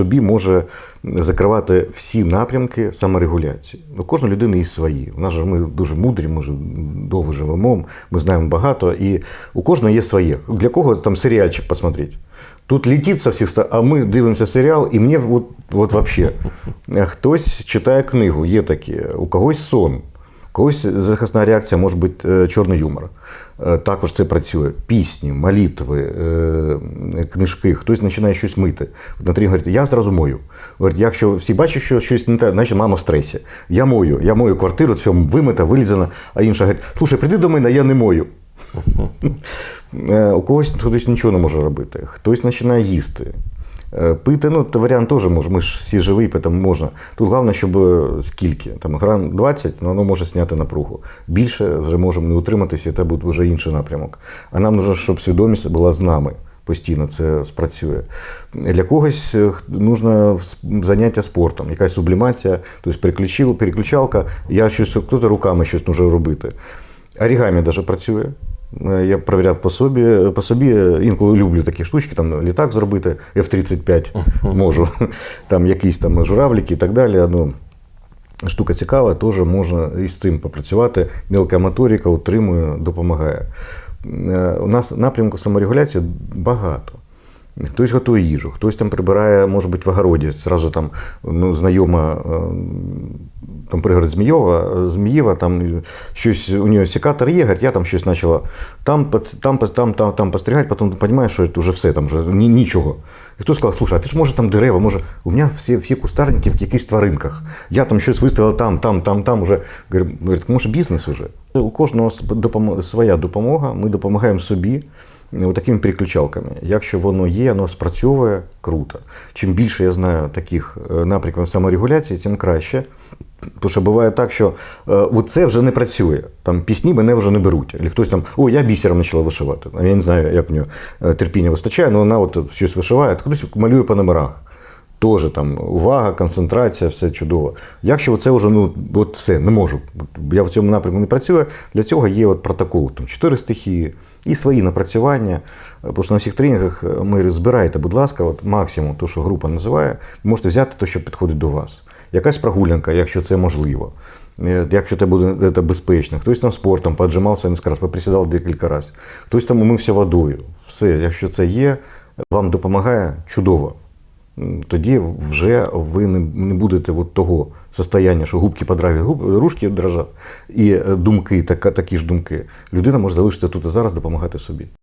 собі може закривати всі напрямки саморегуляції. У кожної людини є свої. У нас же ми дуже мудрі, ми ж довго живемо, ми знаємо багато, і у кожного є своє. Для кого там серіальчик посмотреть? Тут летить со всіх а ми дивимося серіал, і мені от, от вообще. Хтось читає книгу, є такі, у когось сон. Когось захисна реакція може бути е, чорний юмор. Е, Також це працює. Пісні, молитви, е, книжки, хтось починає щось мити. От Натрій говорить, я зразу мою. Говорить, якщо всі бачать, що щось не так, значить мама в стресі. Я мою, я мою квартиру, все вимита, вилізана, а інша говорить, слушай, прийди до мене, я не мою. У когось хтось нічого не може робити, хтось починає їсти. Е, Пити, ну, то варіант теж може. Ми ж всі живі, тому можна. Тут головне, щоб е, скільки. Там грам 20, ну, воно може зняти напругу. Більше вже можемо не утриматися, і це буде вже інший напрямок. А нам нужно, щоб свідомість була з нами. Постійно це спрацює. Для когось нужно заняття спортом, якась сублімація, тобто переключалка, я щось, хтось руками щось може робити. Орігамі навіть працює. Е, Я перевіряв по собі, по собі інколи люблю такі штучки, там літак зробити, F-35 можу, там якісь там журавлики і так далі. Ну, штука цікава, теж можна із цим попрацювати. Мілка моторика утримує, допомагає. Е, У нас напрямку саморегуляції багато. Хтось готує їжу, хтось там прибирає, може бути, в огороді. Зразу там ну, знайома е, там пригород Змієва, Змієва, там щось у нього секатор є, говорить, я там щось почала там, там, там, там, там постригати, потім розумієш, що це вже все, там вже ні, нічого. І хтось сказав, слушай, а ти ж може там дерева, може, у мене всі, всі кустарники в якихось тваринках. Я там щось виставила там, там, там, там, уже. Говорить, може бізнес уже. У кожного своя допомога, ми допомагаємо собі. Такими переключалками. Якщо воно є, воно спрацьовує круто. Чим більше я знаю таких е, напрямків саморегуляції, тим краще. Тому що буває так, що е, це вже не працює. Там пісні мене вже не беруть. Або хтось там, о, я бісером почала вишивати. Я не знаю, як в нього е, терпіння вистачає, але вона от щось вишиває, хтось малює по номерах. Теж там увага, концентрація, все чудово. Якщо це вже ну от все, не можу. Я в цьому напрямку не працюю. Для цього є от протокол, там чотири стихії і свої напрацювання. Що на всіх тренінгах е, ми збираєте, будь ласка, от максимум, то, що група називає, можете взяти те, що підходить до вас. Якась прогулянка, якщо це можливо. Е, Якщо це буде це безпечно, хтось там спортом поджимався несколько раз, поприсідав декілька разів, хтось там умився водою. Все, якщо це є, вам допомагає чудово. Тоді вже ви не, будете от того состояння, що губки подраві, губ, ружки дрожать, і е, думки, так такі ж думки. Людина може залишитися тут і зараз допомагати собі.